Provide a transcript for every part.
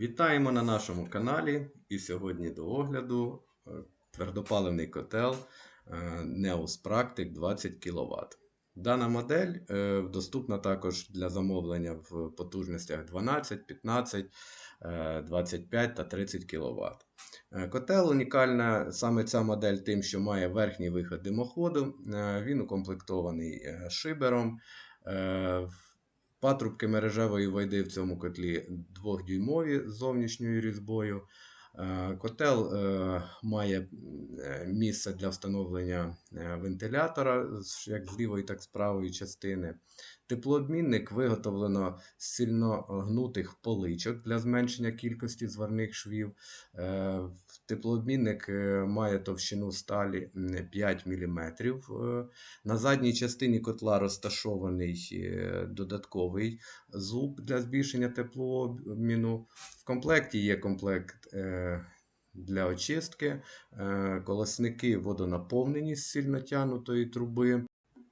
Вітаємо на нашому каналі. І сьогодні до огляду е, твердопаливний котел е, Neos Practic 20 кВт. Дана модель е, доступна також для замовлення в потужностях 12, 15, е, 25 та 30 кВт. Котел унікальна саме ця модель тим, що має верхній виход димоходу. Він укомплектований шибером. Патрубки мережевої войди в цьому котлі 2-дюймові з зовнішньою різьбою. Е, Котел е, має е, місце для встановлення вентилятора як з лівої, так і з правої частини. Теплообмінник виготовлено з сильно гнутих поличок для зменшення кількості зварних швів. Теплообмінник має товщину сталі 5 мм. На задній частині котла розташований додатковий зуб для збільшення теплообміну. В комплекті є комплект для очистки, е, колосники водонаповнені з сильно тянутої труби.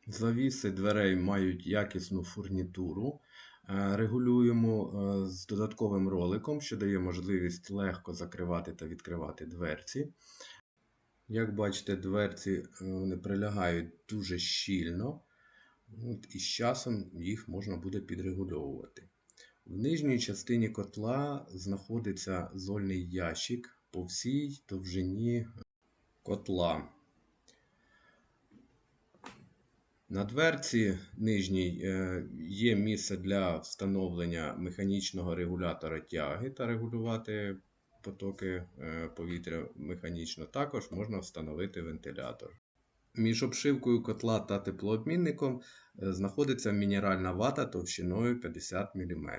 Завіси дверей мають якісну фурнітуру. Е, Регулюємо е, з додатковим роликом, що дає можливість легко закривати та відкривати дверці. Як бачите, дверці вони прилягають дуже щільно, і з часом їх можна буде підрегульовувати. В нижній частині котла знаходиться зольний ящик по всій довжині котла. На дверці нижній е, є місце для встановлення механічного регулятора тяги та регулювати потоки е, повітря механічно. Також можна встановити вентилятор. Між обшивкою котла та теплообмінником е, знаходиться мінеральна вата товщиною 50 мм.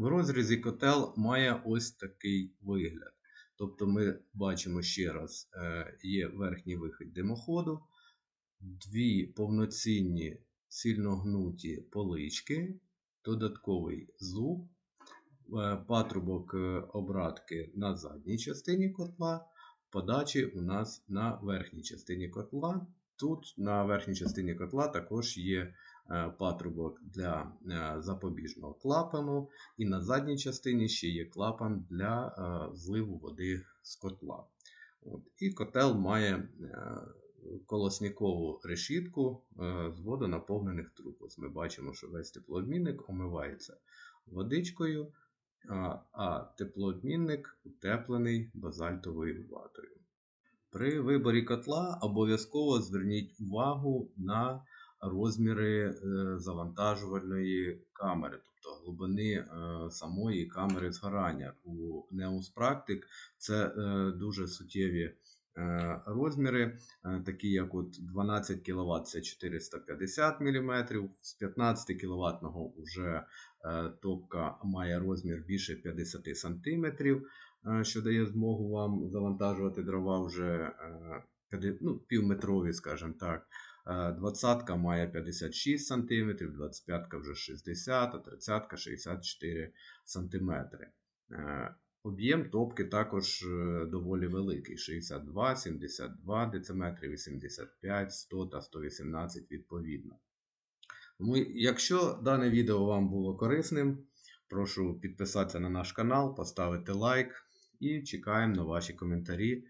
В розрізі котел має ось такий вигляд. Тобто ми бачимо ще раз, е, є верхній вихід димоходу, дві повноцінні цільногнуті полички, додатковий зуб, е, патрубок е, обратки на задній частині котла, подачі у нас на верхній частині котла. Тут на верхній частині котла також є е, патрубок для е, запобіжного клапану, і на задній частині ще є клапан для е, зливу води з котла. От. І котел має колосникову решітку з водонаповнених труб. Ми бачимо, що весь теплообмінник омивається водичкою, а теплообмінник утеплений базальтовою ватою. При виборі котла обов'язково зверніть увагу на розміри е, завантажувальної камери, тобто глибини е, самої камери згорання. У Practic це е, дуже суттєві розміри, такі як от 12 кВт це 450 мм, з 15 кВт вже топка має розмір більше 50 см, що дає змогу вам завантажувати дрова вже е, ну, півметрові, скажімо так. Е, Двадцятка має 56 см, 25 вже 60, а 30 64 см. Е, Об'єм топки також е, доволі великий: 62, 72 дециметри, 85, 100 та 118 відповідно. Тому, якщо дане відео вам було корисним, прошу підписатися на наш канал, поставити лайк і чекаємо на ваші коментарі.